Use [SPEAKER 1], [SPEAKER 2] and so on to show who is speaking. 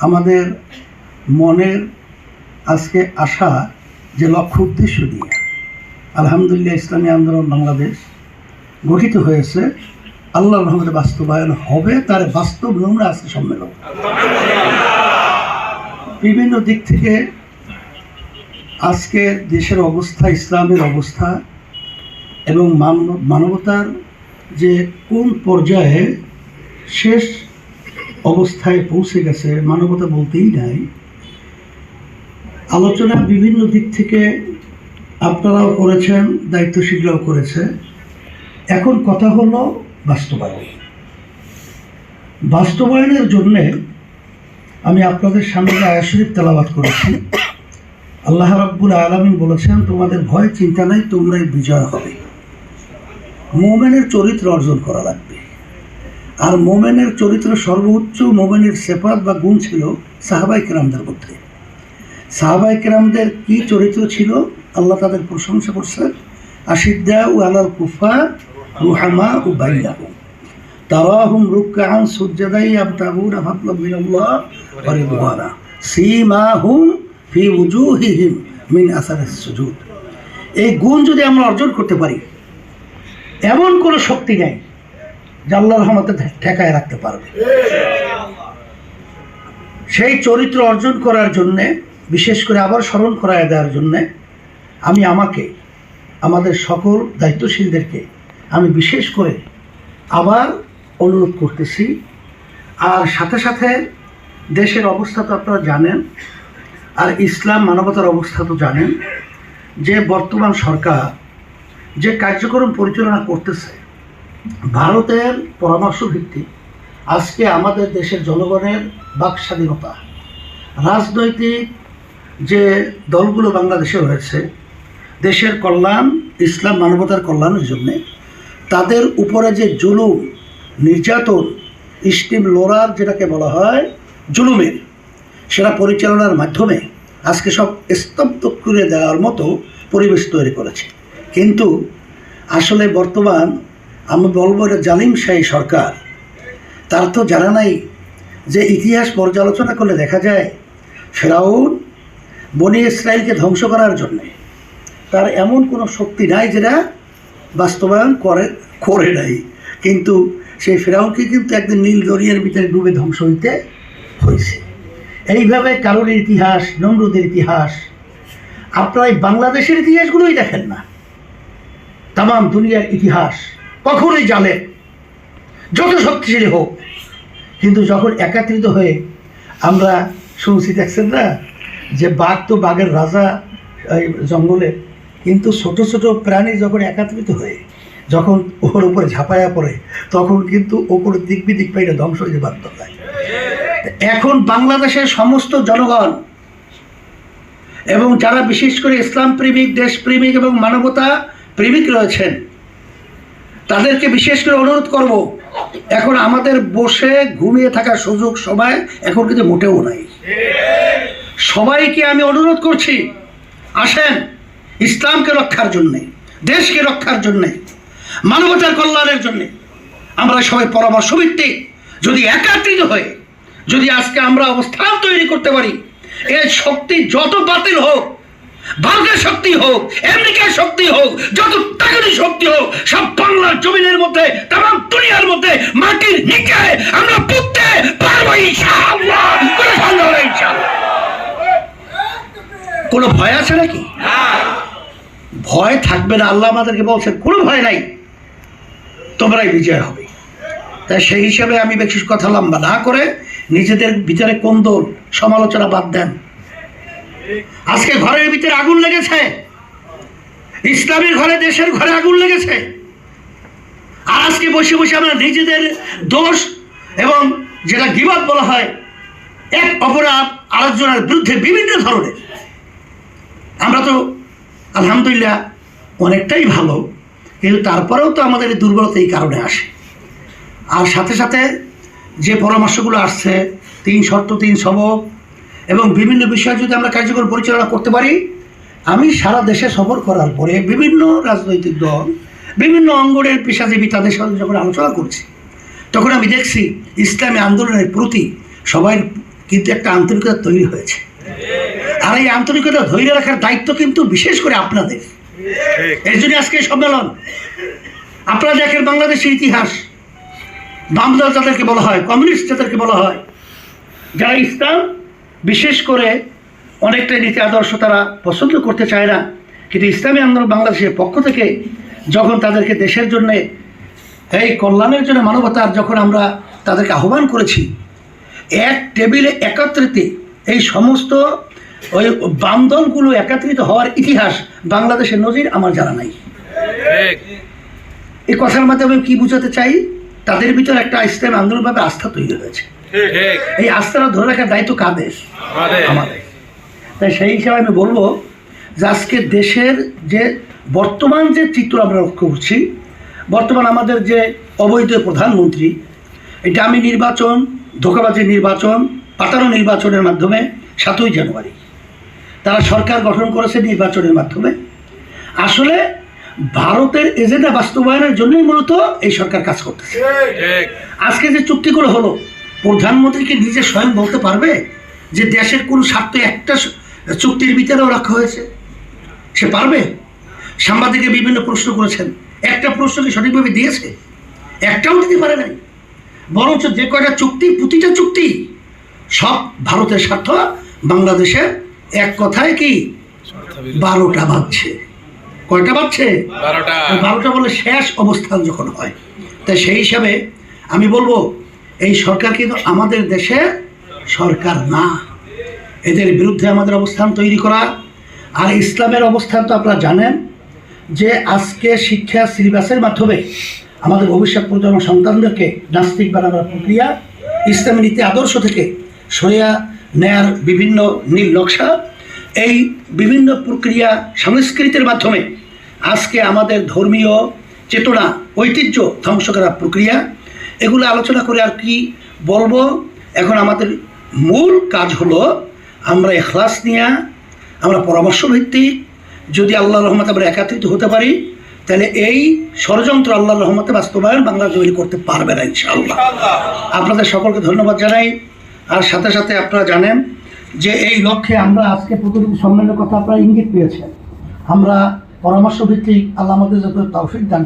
[SPEAKER 1] আমাদের মনের আজকে আশা যে লক্ষ্য উদ্দেশ্য নিয়ে আলহামদুলিল্লাহ ইসলামী আন্দোলন বাংলাদেশ গঠিত হয়েছে আল্লাহ রহমতে বাস্তবায়ন হবে, তার বাস্তব নমুনা আজকে সম্মেলন। বিভিন্ন দিক থেকে আজকে দেশের অবস্থা, ইসলামের অবস্থা এবং মানব- মানবতার যে কোন পর্যায়ে শেষ অবস্থায় পৌঁছে গেছে মানবতা বলতেই নাই। আলোচনা বিভিন্ন দিক থেকে আপনারাও করেছেন, দায়িত্বশীলরাও করেছে। এখন কথা হলো বাস্তবায়ন। বাস্তবায়নের জন্যে আমি আপনাদের সামনে আয়া আয়াশরীফ তেলাবাদ করেছি, আল্লাহ রাব্বুল আলমিন বলেছেন, তোমাদের ভয়, চিন্তা নাই, তোমরাই বিজয় হবে। মোমেনের চরিত্র অর্জন করা লাগবে। আর মোমেনের চরিত্র সর্বোচ্চ মোমেনের সেপাত বা গুণ ছিল সাহাবাই কেরামদের মধ্যে। সাহাবাই কেরামদের কী চরিত্র ছিল? আল্লাহ তাদের প্রশংসা করছেন। আশিদ্দা ও আলাল কুফার রুহামা ও বাইনাহুম। তারাহুম রুকআন সুজ্জাদাই আবতাগুনা ফাদলাম মিনাল্লাহ ওয়া সীমাহুম ফি উজুহিহিম মিন আসারিস সুজুদ। এই গুণ যদি আমরা অর্জন করতে পারি, এমন কোনো শক্তি নেই আল্লাহ রহমতে ঠেকায় রাখতে পারবে। সেই চরিত্র অর্জন করার জন্যে, বিশেষ করে আবার স্মরণ করায় দেওয়ার জন্যে, আমি আমাকে, আমাদের সকল দায়িত্বশীলদেরকে আমি বিশেষ করে আবার অনুরোধ করতেছি। আর সাথে সাথে দেশের অবস্থা তো আপনারা জানেন, আর ইসলাম মানবতার অবস্থা তো জানেন, যে বর্তমান সরকার যে কার্যক্রম পরিচালনা করতেছে ভারতের পরামর্শ ভিত্তিক আজকে আমাদের দেশের জনগণের বাক স্বাধীনতা রাজনৈতিক যে দলগুলো বাংলাদেশে রয়েছে, দেশের কল্যাণ, ইসলাম মানবতার কল্যাণের জন্যে, তাদের উপরে যে জুলুম, নির্যাতন, স্টিম লোরার যেটাকে বলা হয়, জুলুমের, সেটা পরিচালনার মাধ্যমে আজকে সব স্তব্ধ করে দেওয়ার মতো পরিবেশ তৈরি করেছে। কিন্তু আসলে বর্তমান আমি বলব এটা জালিম জালিমশাহী সরকার। তার তো জানা নাই যে ইতিহাস পর্যালোচনা করলে দেখা যায়, ফেরাউন বনি ইসরায়েলকে ধ্বংস করার জন্যে তার এমন কোনো শক্তি নাই যেটা বাস্তবায়ন করে করে নাই। কিন্তু সেই ফেরাউনকে কিন্তু একদিন নীল দরিয়ার ভিতরে ডুবে ধ্বংস হইতে হয়েছে এইভাবে কারোর ইতিহাস, নমরুদের ইতিহাস, আপনারা এই বাংলাদেশের ইতিহাসগুলোই দেখেন না। তাম দুনিয়ার ইতিহাস কখনোই জানে। যত শক্তিশালী হোক। কিন্তু যখন একাত্রিত হয়ে আমরা শুনছি, দেখছেন না? যে বাঘ তো বাঘের রাজা জঙ্গলে। কিন্তু ছোট ছোট প্রাণী যখন একাত্রিত হয়ে, যখন ওর উপরে ঝাঁপায়া পড়ে, তখন কিন্তু ওপরে দিক বিদিক পাইলে ধ্বংস হয়ে বাধ্য হয়। এখন বাংলাদেশের সমস্ত জনগণ এবং যারা বিশেষ করে ইসলাম প্রেমিক দেশপ্রেমিক এবং মানবতা প্রেমিক রয়েছেন তাদেরকে বিশেষ করে অনুরোধ করব, এখন আমাদের বসে ঘুমিয়ে থাকার সুযোগ সবাই এখন কিন্তু মোটেও নাই। সবাইকে আমি অনুরোধ করছি, আসেন, ইসলামকে রক্ষার জন্যে, দেশকে রক্ষার জন্যে, মানবতার কল্যাণের জন্যে আমরা সবাই পরামর্শ ভিত্তিক যদি একাত্রিত হয়ে, যদি আজকে আমরা অবস্থান তৈরি করতে পারি, এর শক্তি যত বাতিল হোক ভারতের শক্তি হোক, আমেরিকার শক্তি হোক, যত টাকারি শক্তি হোক, সব বাংলার জমিনের মধ্যে তাম দুনিয়ার মধ্যে মাটির নিচে আমরা পুঁততে পারব ইনশাআল্লাহ। কোনো কোনো ভয় আছে নাকি? ভয় থাকবে না, আল্লাহ আমাদেরকে বলছেন, কোনো ভয় নাই, তোমরাই বিজয় হবে। তাই সেই হিসেবে আমি বেশি কথা লম্বা না করে নিজেদের ভিতরে কোন্দল সমালোচনা বাদ দেন। আজকে ঘরের ভিতরে আগুন লেগেছে। ইসলামের ঘরে, দেশের ঘরে আগুন লেগেছে। আর আজকে বসে বসে আমরা নিজেদের দোষ এবং যেটা গিবাদ বলা হয়, এক অপরাধ আরেকজনের বিরুদ্ধে বিভিন্ন ধরনের। আমরা তো আলহামদুলিল্লাহ অনেকটাই ভালো, কিন্তু তারপরেও তো আমাদের এই দুর্বলতা এই কারণে আসে। আর সাথে সাথে যে পরামর্শগুলো আসছে, তিন শর্ত, তিন সবক এবং বিভিন্ন বিষয়ে যদি আমরা কার্যকর পরিচালনা করতে পারি আমি সারা দেশে সফর করার পরে বিভিন্ন রাজনৈতিক দল বিভিন্ন অঙ্গনের পেশাজীবী তাদের সাথে যখন আলোচনা করছি তখন আমি দেখছি ইসলামী আন্দোলনের প্রতি সবাই কিন্তু একটা আন্তরিকতা তৈরি হয়েছে। আর এই আন্তরিকতা ধৈর্য রাখার দায়িত্ব কিন্তু বিশেষ করে আপনাদের। এর জন্য আজকে সম্মেলন। আপনারা দেখেন বাংলাদেশের ইতিহাস। বামদল যাদেরকে বলা হয় কমিউনিস্ট যাদেরকে বলা হয় যারা ইসলাম বিশেষ করে অনেকটাই নীতি আদর্শ তারা পছন্দ করতে চায় না। কিন্তু ইসলামী আন্দোলন বাংলাদেশের পক্ষ থেকে যখন তাদেরকে দেশের জন্য এই কল্যাণের জন্য মানবতার যখন আমরা তাদেরকে আহ্বান করেছি এক টেবিলে একত্রিত এই সমস্ত ওই বামদলগুলো একত্রিত হওয়ার ইতিহাস বাংলাদেশের নজির আমার জানা নাই। এই কথার মাধ্যমে আমি কি বোঝাতে চাই? তাদের ভিতরে একটা ইসলাম আন্দোলনভাবে আস্থা তৈরি হয়েছে। এই আস্থাটা ধরে রাখার দায়িত্ব কাদের?
[SPEAKER 2] আমাদের।
[SPEAKER 1] তাই সেই হিসাবে আমি বলব যে আজকে দেশের যে বর্তমান যে চিত্র আমরা লক্ষ্য করছি বর্তমান আমাদের যে অবৈধ প্রধানমন্ত্রী এটা আমি নির্বাচন ধোকাবাজি নির্বাচন পাতানো নির্বাচনের মাধ্যমে সাতই জানুয়ারি তারা সরকার গঠন করেছে নির্বাচনের মাধ্যমে। আসলে ভারতের এজেন্ডা বাস্তবায়নের জন্যই মূলত এই সরকার কাজ করতেছে। আজকে যে চুক্তিগুলো হলো প্রধানমন্ত্রীকে নিজে স্বয়ং বলতে পারবে যে দেশের কোন স্বার্থ একটা চুক্তির ভিতরেও রাখা হয়েছে? সে পারবে? সাংবাদিকে বিভিন্ন প্রশ্ন করেছেন। একটা প্রশ্ন কি সঠিকভাবে দিয়েছে? একটাও দিতে পারে নাই। বরঞ্চ যে কয়টা চুক্তি প্রতিটা চুক্তি সব ভারতের স্বার্থ বাংলাদেশের এক কথায় কি? বারোটা বাজছে। কয়টা বাজছে?
[SPEAKER 2] বারোটা।
[SPEAKER 1] বলে শেষ অবস্থান যখন হয়। তাই সেই হিসাবে আমি বলব এই সরকার কিন্তু আমাদের দেশে সরকার না। এদের বিরুদ্ধে আমাদের অবস্থান তৈরি করা। আর ইসলামের অবস্থান তো আপনারা জানেন যে আজকে শিক্ষা সিলেবাসের মাধ্যমে আমাদের ভবিষ্যৎ প্রজন্ম সন্তানদেরকে নাস্তিক বানানোর প্রক্রিয়া ইসলামী নীতি আদর্শ থেকে সরিয়া নেয়ার বিভিন্ন নীল নকশা, এই বিভিন্ন প্রক্রিয়া সংস্কৃতির মাধ্যমে আজকে আমাদের ধর্মীয় চেতনা, ঐতিহ্য ধ্বংস করার প্রক্রিয়া এগুলো আলোচনা করে আর কি বলব? এখন আমাদের মূল কাজ হলো আমরা এখলাস নিয়ে আমরা পরামর্শ ভিত্তিক যদি আল্লাহ রহমতে আমরা একাত্রিত হতে পারি তাহলে এই ষড়যন্ত্র আল্লাহ রহমতে বাস্তবায়ন বাংলা জমি করতে পারবে না ইনশাআল্লাহ। আপনাদের সকলকে ধন্যবাদ জানাই। আর সাথে সাথে আপনারা জানেন যে এই লক্ষ্যে আমরা আজকে প্রতিনিধি সম্মেলনের কথা আপনারা ইঙ্গিত পেয়েছেন। আমরা পরামর্শ ভিত্তিক আল্লাহ আমাদের যত তৌফিক দান